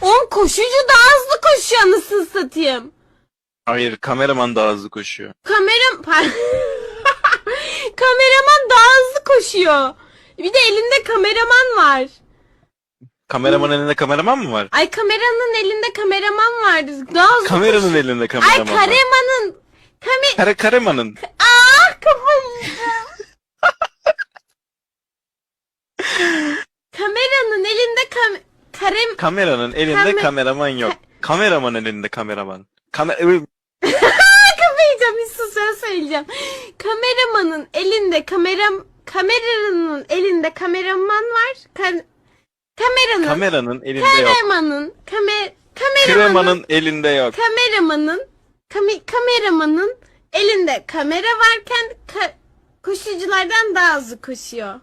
on koşucu daha hızlı koşuyor anasını satayım. Hayır kameraman daha hızlı koşuyor. Kameram... Kameraman daha hızlı koşuyor. Bir de elinde kameraman var. Kameraman elinde kameraman mı var? Ay kameranın elinde kameraman vardı. Daha hızlı Kameranın elinde Ay kameraman var. karemanın... Kame... Kare karemanın. Kafayı yiyeceğim. Kameranın elinde kam... Karem... Kameranın elinde Kamer- kameraman yok. Kameraman elinde kameraman. Kamer yiyeceğim bir sus ben söyleyeceğim. Kameramanın elinde kameram... Kameranın elinde kameraman var. Ka- kameranın... kameranın elinde yok. Kameramanın... Kamer... Kameramanın... Kremanın elinde yok. Kameramanın... Kame, kameramanın elinde kamera varken ka- koşuculardan daha hızlı koşuyor.